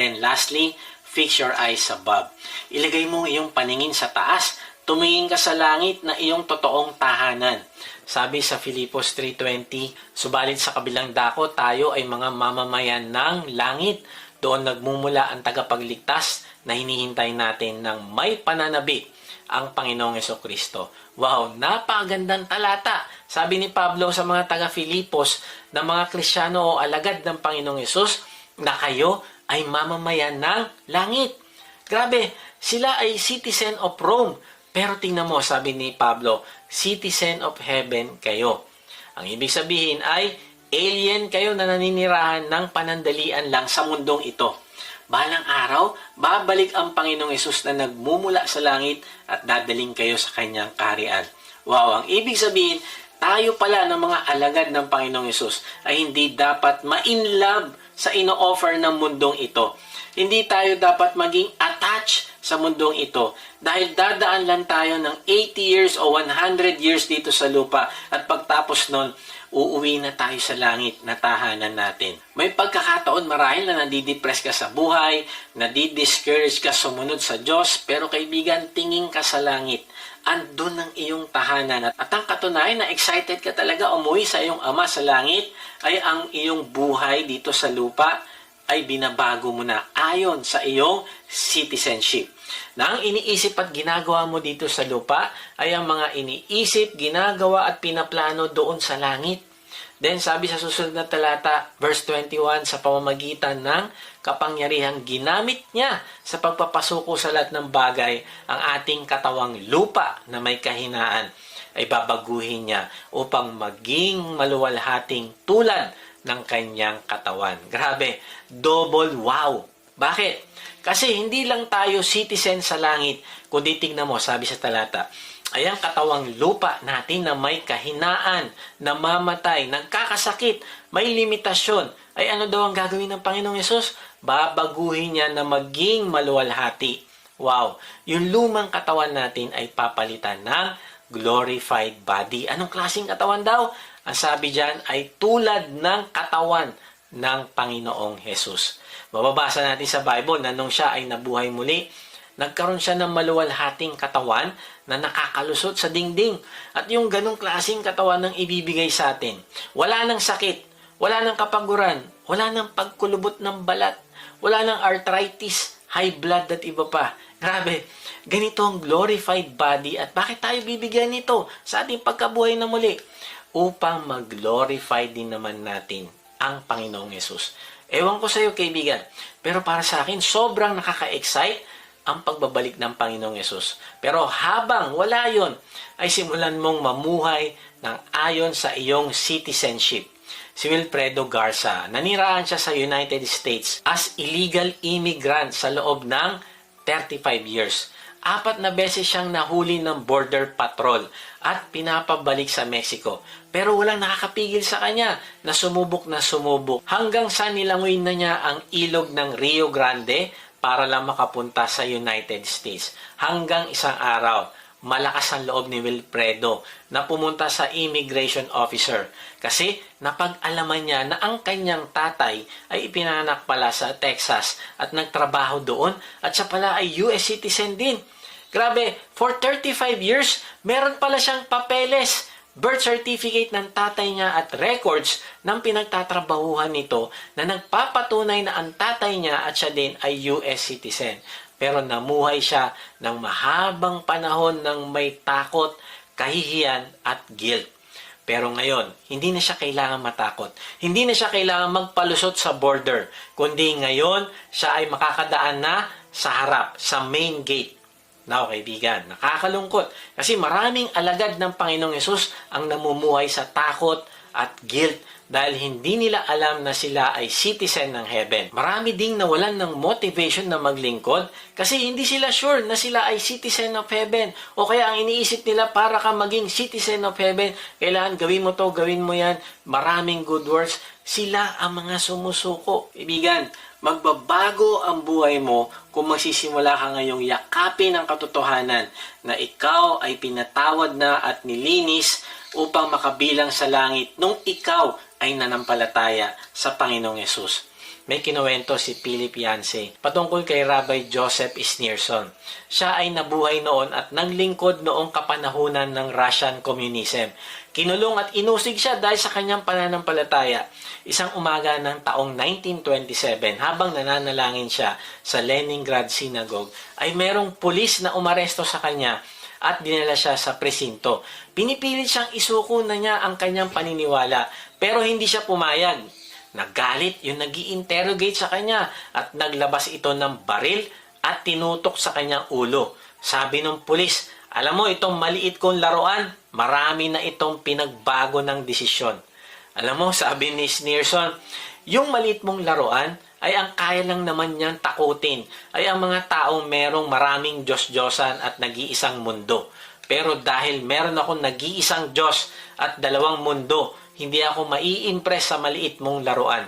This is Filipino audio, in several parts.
then lastly, fix your eyes above. Ilagay mo iyong paningin sa taas. Tumingin ka sa langit na iyong totoong tahanan. Sabi sa Filipos 3.20, Subalit sa kabilang dako, tayo ay mga mamamayan ng langit. Doon nagmumula ang tagapagligtas na hinihintay natin ng may pananabi ang Panginoong Yeso Kristo. Wow, napakagandang talata. Sabi ni Pablo sa mga taga-Filipos na mga Kristiyano o alagad ng Panginoong Yesus na kayo ay mamamayan ng langit. Grabe, sila ay citizen of Rome. Pero tingnan mo, sabi ni Pablo, citizen of heaven kayo. Ang ibig sabihin ay alien kayo na naninirahan ng panandalian lang sa mundong ito. Balang araw, babalik ang Panginoong Yesus na nagmumula sa langit at dadaling kayo sa kanyang kaharian. Wow, ang ibig sabihin, tayo pala ng mga alagad ng Panginoong Yesus ay hindi dapat ma-inlove sa ino-offer ng mundong ito. Hindi tayo dapat maging attached sa mundong ito dahil dadaan lang tayo ng 80 years o 100 years dito sa lupa at pagtapos nun, uuwi na tayo sa langit na tahanan natin. May pagkakataon marahil na nadidepress ka sa buhay, nadidiscourage ka sumunod sa Diyos, pero kaibigan, tingin ka sa langit. Andun ang iyong tahanan. At ang katunayan na excited ka talaga umuwi sa iyong ama sa langit ay ang iyong buhay dito sa lupa ay binabago mo na ayon sa iyong citizenship. Na ang iniisip at ginagawa mo dito sa lupa ay ang mga iniisip, ginagawa at pinaplano doon sa langit. Then sabi sa susunod na talata, verse 21, sa pamamagitan ng kapangyarihang ginamit niya sa pagpapasuko sa lahat ng bagay ang ating katawang lupa na may kahinaan ay babaguhin niya upang maging maluwalhating tulad ng kanyang katawan. Grabe, double wow. Bakit? Kasi hindi lang tayo citizen sa langit, kundi tingnan mo, sabi sa talata, ay ang katawang lupa natin na may kahinaan, namamatay, nagkakasakit, may limitasyon, ay ano daw ang gagawin ng Panginoong Yesus? Babaguhin niya na maging maluwalhati. Wow! Yung lumang katawan natin ay papalitan ng glorified body. Anong klaseng katawan daw? Ang sabi dyan ay tulad ng katawan ng Panginoong Jesus. Mababasa natin sa Bible na nung siya ay nabuhay muli, nagkaroon siya ng maluwalhating katawan na nakakalusot sa dingding. At yung ganong klaseng katawan ng ibibigay sa atin. Wala nang sakit, wala nang kapaguran, wala nang pagkulubot ng balat, wala nang arthritis, high blood at iba pa. Grabe, ganito ang glorified body at bakit tayo bibigyan nito sa ating pagkabuhay na muli? Upang mag-glorify din naman natin ang Panginoong Yesus. Ewan ko sa iyo, kaibigan, pero para sa akin, sobrang nakaka-excite ang pagbabalik ng Panginoong Yesus. Pero habang wala yon, ay simulan mong mamuhay ng ayon sa iyong citizenship. Si Wilfredo Garza, naniraan siya sa United States as illegal immigrant sa loob ng 35 years. Apat na beses siyang nahuli ng border patrol at pinapabalik sa Mexico. Pero walang nakakapigil sa kanya na sumubok na sumubok hanggang sa nilangoy na niya ang ilog ng Rio Grande para lang makapunta sa United States. Hanggang isang araw, malakas ang loob ni Wilfredo na pumunta sa immigration officer kasi napag-alaman niya na ang kanyang tatay ay ipinanak pala sa Texas at nagtrabaho doon at siya pala ay US citizen din. Grabe, for 35 years, meron pala siyang papeles, birth certificate ng tatay niya at records ng pinagtatrabahuhan nito na nagpapatunay na ang tatay niya at siya din ay US citizen. Pero namuhay siya ng mahabang panahon ng may takot, kahihiyan at guilt. Pero ngayon, hindi na siya kailangan matakot. Hindi na siya kailangan magpalusot sa border. Kundi ngayon, siya ay makakadaan na sa harap, sa main gate. Now, kaibigan, nakakalungkot. Kasi maraming alagad ng Panginoong Yesus ang namumuhay sa takot at guilt dahil hindi nila alam na sila ay citizen ng heaven. Marami ding nawalan ng motivation na maglingkod kasi hindi sila sure na sila ay citizen of heaven. O kaya ang iniisip nila para ka maging citizen of heaven, kailangan gawin mo to, gawin mo yan, maraming good works. Sila ang mga sumusuko. Ibigan, magbabago ang buhay mo kung magsisimula ka ngayong yakapin ang katotohanan na ikaw ay pinatawad na at nilinis upang makabilang sa langit nung ikaw ay nanampalataya sa Panginoong Yesus. may kinuwento si Philip Yancey patungkol kay Rabbi Joseph Sneerson. Siya ay nabuhay noon at naglingkod noong kapanahunan ng Russian communism. Kinulong at inusig siya dahil sa kanyang pananampalataya. Isang umaga ng taong 1927, habang nananalangin siya sa Leningrad Synagogue, ay merong pulis na umaresto sa kanya at dinala siya sa presinto. Pinipilit siyang isuko na niya ang kanyang paniniwala, pero hindi siya pumayag. Nagalit yung nag interrogate sa kanya at naglabas ito ng baril at tinutok sa kanyang ulo. Sabi ng pulis, alam mo itong maliit kong laruan, marami na itong pinagbago ng desisyon. Alam mo, sabi ni Sneerson, yung maliit mong laruan ay ang kaya lang naman niyang takutin ay ang mga taong merong maraming Diyos-Diyosan at nag-iisang mundo. Pero dahil meron akong nag-iisang Diyos at dalawang mundo, hindi ako mai-impress sa maliit mong laruan.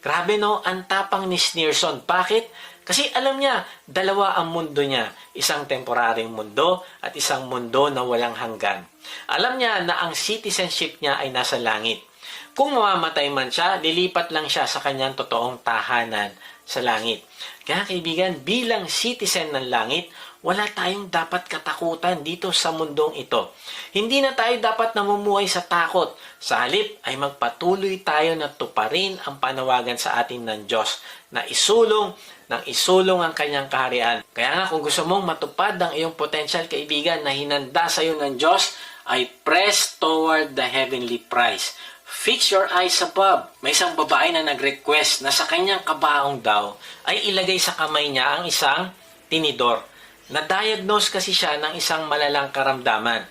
Grabe no, ang tapang ni Sneerson. Bakit? Kasi alam niya, dalawa ang mundo niya. Isang temporaryong mundo at isang mundo na walang hanggan. Alam niya na ang citizenship niya ay nasa langit. Kung mamamatay man siya, lilipat lang siya sa kanyang totoong tahanan sa langit. Kaya kaibigan, bilang citizen ng langit, wala tayong dapat katakutan dito sa mundong ito. Hindi na tayo dapat namumuhay sa takot. Sa halip ay magpatuloy tayo na tuparin ang panawagan sa atin ng Diyos na isulong ng isulong ang kanyang kaharian. Kaya nga kung gusto mong matupad ang iyong potential kaibigan na hinanda sa iyo ng Diyos, ay press toward the heavenly prize. Fix your eyes above. May isang babae na nag-request na sa kanyang kabaong daw ay ilagay sa kamay niya ang isang tinidor. Na-diagnose kasi siya ng isang malalang karamdaman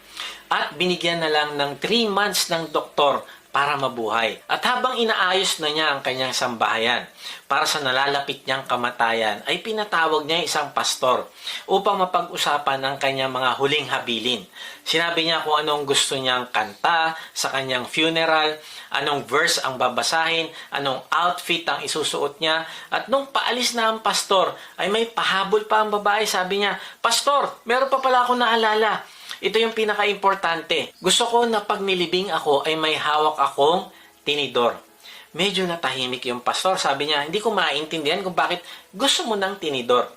at binigyan na lang ng 3 months ng doktor para mabuhay. At habang inaayos na niya ang kanyang sambahayan para sa nalalapit niyang kamatayan, ay pinatawag niya isang pastor upang mapag-usapan ang kanyang mga huling habilin. Sinabi niya kung anong gusto niyang kanta sa kanyang funeral, anong verse ang babasahin, anong outfit ang isusuot niya. At nung paalis na ang pastor, ay may pahabol pa ang babae. Sabi niya, Pastor, meron pa pala ako naalala. Ito yung pinaka-importante. Gusto ko na pag nilibing ako ay may hawak akong tinidor. Medyo natahimik yung pastor. Sabi niya, hindi ko maintindihan kung bakit gusto mo ng tinidor.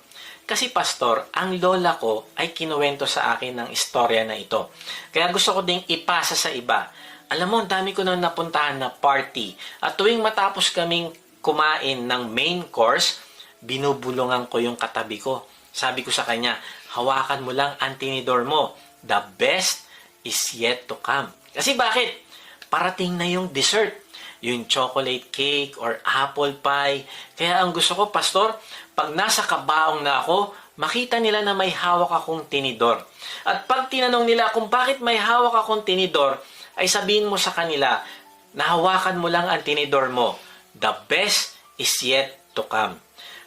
Kasi pastor, ang lola ko ay kinuwento sa akin ng istorya na ito. Kaya gusto ko ding ipasa sa iba. Alam mo, ang dami ko nang napuntahan na party. At tuwing matapos kaming kumain ng main course, binubulungan ko yung katabi ko. Sabi ko sa kanya, hawakan mo lang ang tinidor mo. The best is yet to come. Kasi bakit? Parating na yung dessert. Yung chocolate cake or apple pie. Kaya ang gusto ko, pastor, pag nasa kabaong na ako, makita nila na may hawak akong tinidor. At pag tinanong nila kung bakit may hawak akong tinidor, ay sabihin mo sa kanila, nahawakan mo lang ang tinidor mo. The best is yet to come.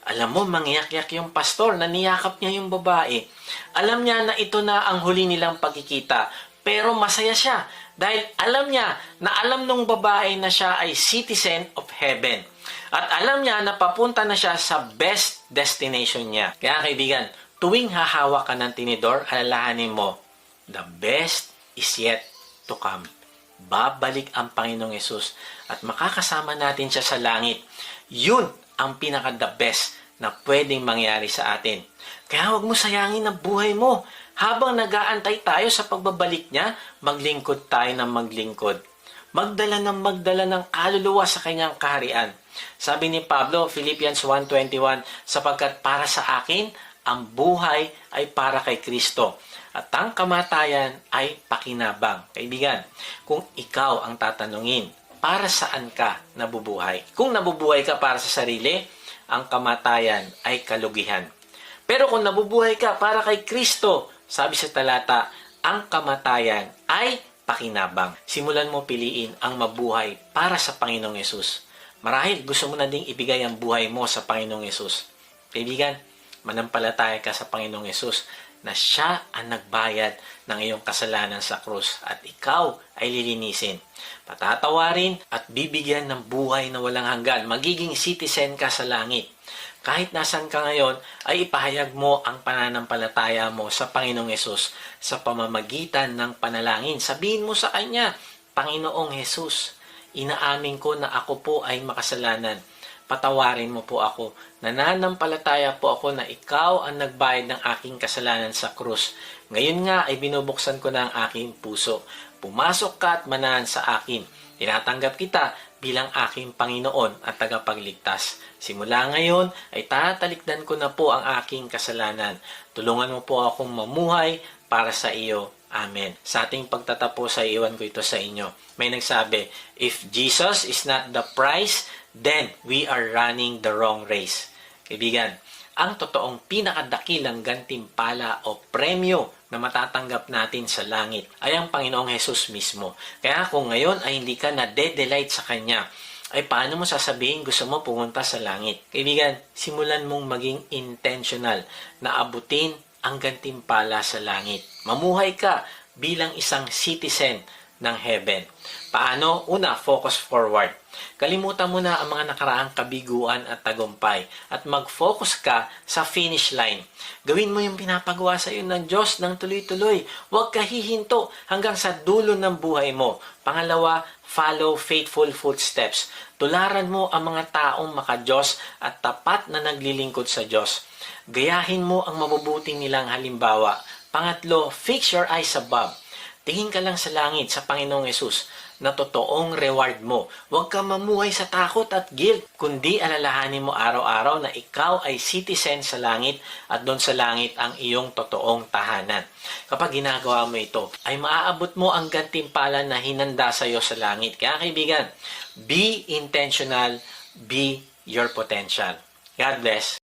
Alam mo, mangyak-yak yung pastor na niyakap niya yung babae. Alam niya na ito na ang huli nilang pagkikita. Pero masaya siya dahil alam niya na alam nung babae na siya ay citizen of heaven. At alam niya na papunta na siya sa best destination niya. Kaya kaibigan, tuwing hahawak ka ng tinidor, alalahanin mo, the best is yet to come. Babalik ang Panginoong Yesus at makakasama natin siya sa langit. Yun ang pinaka the best na pwedeng mangyari sa atin. Kaya huwag mo sayangin ang buhay mo. Habang nagaantay tayo sa pagbabalik niya, maglingkod tayo ng maglingkod. Magdala ng magdala ng kaluluwa sa kanyang kaharian. Sabi ni Pablo, Philippians 1.21, sapagkat para sa akin, ang buhay ay para kay Kristo at ang kamatayan ay pakinabang. Kaibigan, kung ikaw ang tatanungin, para saan ka nabubuhay? Kung nabubuhay ka para sa sarili, ang kamatayan ay kalugihan. Pero kung nabubuhay ka para kay Kristo, sabi sa talata, ang kamatayan ay pakinabang. Simulan mo piliin ang mabuhay para sa Panginoong Yesus. Marahil gusto mo na ding ibigay ang buhay mo sa Panginoong Yesus. Kaibigan, manampalataya ka sa Panginoong Yesus na siya ang nagbayad ng iyong kasalanan sa krus at ikaw ay lilinisin. Patatawarin at bibigyan ng buhay na walang hanggan. Magiging citizen ka sa langit. Kahit nasan ka ngayon, ay ipahayag mo ang pananampalataya mo sa Panginoong Yesus sa pamamagitan ng panalangin. Sabihin mo sa Kanya, Panginoong Yesus, inaamin ko na ako po ay makasalanan. Patawarin mo po ako. Nananampalataya po ako na ikaw ang nagbayad ng aking kasalanan sa krus. Ngayon nga ay binubuksan ko na ang aking puso. Pumasok ka at manahan sa akin. Tinatanggap kita bilang aking Panginoon at tagapagligtas. Simula ngayon ay tatalikdan ko na po ang aking kasalanan. Tulungan mo po akong mamuhay para sa iyo. Amen. Sa ating pagtatapos sa iwan ko ito sa inyo. May nagsabi, If Jesus is not the prize, then we are running the wrong race. Kaibigan, ang totoong pinakadakilang gantimpala o premyo na matatanggap natin sa langit ay ang Panginoong Hesus mismo. Kaya kung ngayon ay hindi ka na-delight sa Kanya, ay paano mo sasabihin gusto mo pumunta sa langit? Kaibigan, simulan mong maging intentional na abutin ang gantimpala sa langit. Mamuhay ka bilang isang citizen ng heaven. Paano? Una, focus forward. Kalimutan mo na ang mga nakaraang kabiguan at tagumpay at mag-focus ka sa finish line. Gawin mo yung pinapagawa sa iyo ng Diyos ng tuloy-tuloy. Huwag ka hihinto hanggang sa dulo ng buhay mo. Pangalawa, follow faithful footsteps. Tularan mo ang mga taong makadiyos at tapat na naglilingkod sa Diyos. Gayahin mo ang mabubuting nilang halimbawa. Pangatlo, fix your eyes above. Tingin ka lang sa langit, sa Panginoong Yesus, na totoong reward mo. Huwag ka mamuhay sa takot at guilt, kundi alalahanin mo araw-araw na ikaw ay citizen sa langit at doon sa langit ang iyong totoong tahanan. Kapag ginagawa mo ito, ay maaabot mo ang gantimpala na hinanda sa iyo sa langit. Kaya kaibigan, be intentional, be your potential. God bless.